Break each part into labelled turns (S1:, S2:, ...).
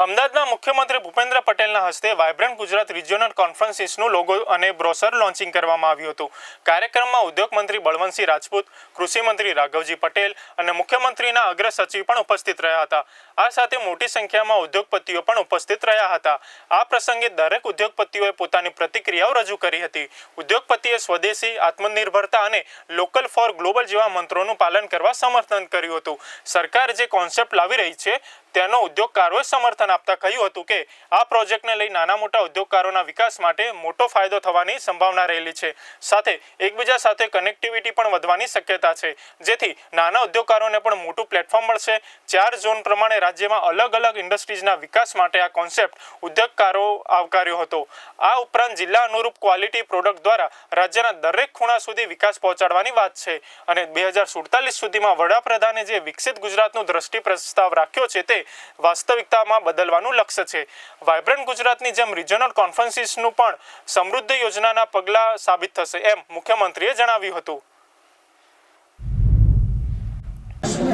S1: અમદાવાદના મુખ્યમંત્રી ભૂપેન્દ્ર પટેલના હસ્તે વાયબ્રન્ટ ગુજરાત રિજિયોનલ કોન્ફરન્સીસનું લોગો અને બ્રોશર લોન્ચિંગ કરવામાં આવ્યું હતું. કાર્યક્રમમાં ઉદ્યોગ મંત્રી બળવંતસિંહ રાજપૂત કૃષિમંત્રી રાઘવજી પટેલ અને મુખ્યમંત્રીના અગ્ર સચિવ પણ ઉપસ્થિત રહ્યા હતા. આ સાથે મોટી સંખ્યામાં ઉદ્યોગપતિઓ પણ ઉપસ્થિત રહ્યા હતા. આ પ્રસંગે દરેક ઉદ્યોગપતિઓએ પોતાની પ્રતિક્રિયાઓ રજૂ કરી હતી. ઉદ્યોગપતિએ સ્વદેશી, આત્મનિર્ભરતા અને લોકલ ફોર ગ્લોબલ જેવા મંત્રોનું પાલન કરવા સમર્થન કર્યું હતું. સરકાર જે કોન્સેપ્ટ લાવી રહી છે, તેનો ઉદ્યોગકારોએ સમર્થન આપતા કહ્યું હતું કે આ પ્રોજેક્ટને લઈ નાના મોટા ઉદ્યોગકારોના વિકાસ માટે મોટો ફાયદો થવાની સંભાવના રહેલી છે. સાથે એકબીજા સાથે કનેક્ટિવિટી પણ વધવાની શક્યતા છે. જેથી નાના ઉદ્યોગકારોને પણ મોટું પ્લેટફોર્મ મળશે. ચાર ઝોન પ્રમાણે રાજ્યમાં અલગ અલગ ઇન્ડસ્ટ્રીઝના વિકાસ માટે આ કોન્સેપ્ટ ઉદ્યોગકારો આવકાર્યો હતો. આ ઉપરાંત જિલ્લા અનુરૂપ ક્વોલિટી પ્રોડક્ટ દ્વારા રાજ્યના દરેક ખૂણા સુધી વિકાસ પહોંચાડવાની વાત છે. અને બે હજાર સુડતાલીસ સુધીમાં વડાપ્રધાને જે વિકસિત ગુજરાતનું દ્રષ્ટિ પ્રસ્તાવ રાખ્યો છે તે વાસ્તવિકતામાં બદલવાનું લક્ષ્ય છે વાયબ્રન્ટ ગુજરાતની જેમ રિજનલ કોન્ફરન્સીસનું પણ સમૃદ્ધ યોજનાના પગલાં સાબિત થશે એમ મુખ્યમંત્રીએ જણાવ્યું હતું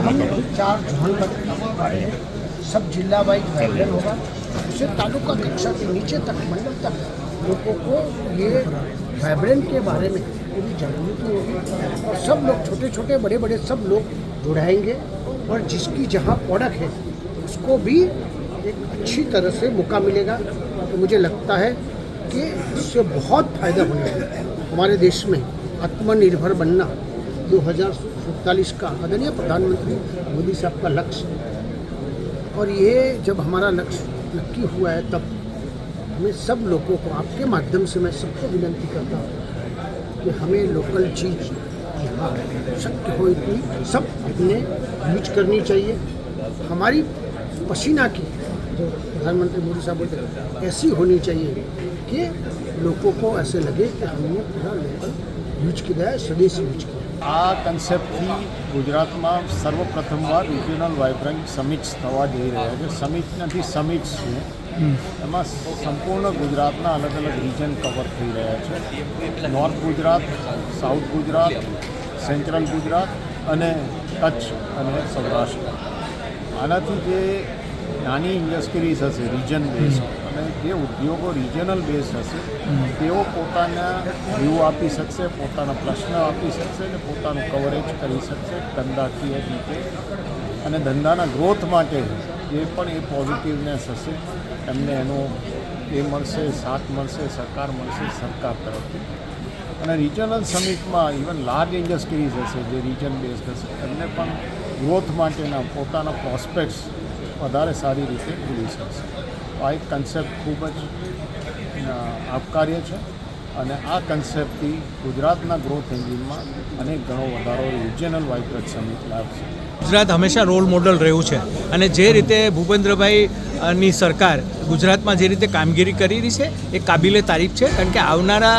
S2: हम चार जोन बनाए हैं सब जिला वाइज वाइब्रेंट होगा उससे तालुका कक्षा के नीचे तक मंडल तक लोगों को ये वाइब्रेंट के बारे में पूरी जागृति होगी और सब लोग छोटे छोटे बड़े बड़े सब लोग जुड़ाएंगे और जिसकी जहाँ प्रोडक्ट है उसको भी एक अच्छी तरह से मौका मिलेगा। तो मुझे लगता है कि इससे बहुत फ़ायदा होने वाला है। हमारे देश में आत्मनिर्भर बनना दो हज़ार सैंतालीस का आदरणीय प्रधानमंत्री मोदी साहब का लक्ष्य और ये जब हमारा लक्ष्य नक्की हुआ है, तब हमें सब लोगों को आपके माध्यम से मैं सबको विनती करता हूँ कि हमें लोकल चीज़ यहाँ शक्य हो इतनी, सब अपने यूज़ करनी चाहिए। हमारी पसीना की जो प्रधानमंत्री मोदी साहब बोलते हैं ऐसी होनी चाहिए कि लोगों को ऐसे लगे कि हमने पूरा लोकल यूज किया है स्वदेशी यूज किया है
S3: આ કન્સેપ્ટથી ગુજરાતમાં સર્વપ્રથમવાર રિજિયોનલ વાઇબ્રન્ટ સમિટ્સ થવા જઈ રહ્યા છે સમિટ નથી સમિટ્સ છે એમાં સંપૂર્ણ ગુજરાતના અલગ અલગ રિજન કવર થઈ રહ્યા છે north Gujarat south Gujarat central Gujarat અને કચ્છ અને સૌરાષ્ટ્ર આનાથી જે નાની ઇન્ડસ્ટ્રીઝ હશે રિજન બેઝ અને જે ઉદ્યોગો રિજનલ બેઝ હશે તેઓ પોતાના વ્યૂ આપી શકશે પોતાના પ્રશ્ન આપી શકશે અને પોતાનું કવરેજ કરી શકશે ધંધાકીય રીતે. અને ધંધાના ગ્રોથ માટે જે પણ એ પોઝિટિવનેસ હશે એમને એનો એ મળશે સાથ મળશે સરકાર મળશે સરકાર તરફથી. અને રિજનલ સમિટમાં ઇવન લાર્જ ઇન્ડસ્ટ્રીઝ હશે જે રિજન બેઝડ હશે એમને પણ ગ્રોથ માટેના પોતાના પ્રોસ્પેક્ટ્સ વધારે સારી રીતે ભૂલી શકશે આ એક કન્સેપ્ટ ખૂબ જ આવકાર્ય છે અને આ કન્સેપ્ટથી ગુજરાતના ગ્રોથ એન્જિનમાં અનેક ઘણો વધારો રિજિયનલ વાઇબ્રન્ટ સમિટ લાવશે
S4: ગુજરાત હંમેશા રોલ મોડલ રહ્યું છે અને જે રીતે ભૂપેન્દ્રભાઈ ની સરકાર ગુજરાતમાં જે રીતે કામગીરી કરી રહી છે, એ કાબિલે તારીફ છે. કારણ કે આવનારા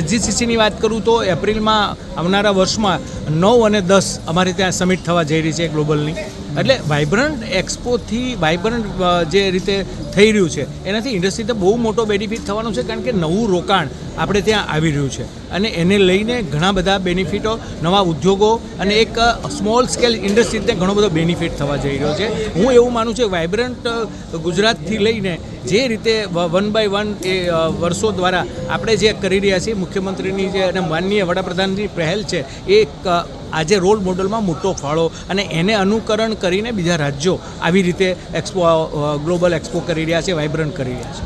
S4: એસજીસીસીની વાત કરું તો એપ્રિલમાં આવનારા વર્ષમાં નવ અને દસ અમારે ત્યાં સમિટ થવા જઈ રહી છે ગ્લોબલની એટલે વાઇબ્રન્ટ એક્સપોથી વાઇબ્રન્ટ જે રીતે થઈ રહ્યું છે, એનાથી ઇન્ડસ્ટ્રીને બહુ મોટો બેનિફિટ થવાનો છે, કારણ કે નવું રોકાણ આપણે ત્યાં આવી રહ્યું છે. અને એને લઈને ઘણા બધા બેનિફિટો નવા ઉદ્યોગો અને એક સ્મોલ સ્કેલ ઇન્ડસ્ટ્રીને ઘણો બધો બેનિફિટ થવા જઈ રહ્યો છે. હું એવું માનું છું વાઇબ્રન્ટ ગુજરાતથી લઈને જે રીતે વન બાય વન એ વર્ષો દ્વારા આપણે જે કરી રહ્યા છીએ, મુખ્યમંત્રીની જે અને માનનીય વડાપ્રધાનની પહેલ છે, એ આજે રોલ મોડલમાં મોટો ફાળો અને એને અનુકરણ કરીને બીજા રાજ્યો આવી રીતે એક્સપો ગ્લોબલ એક્સપો કરી રહ્યા છે, વાઇબ્રન્ટ કરી રહ્યા છે.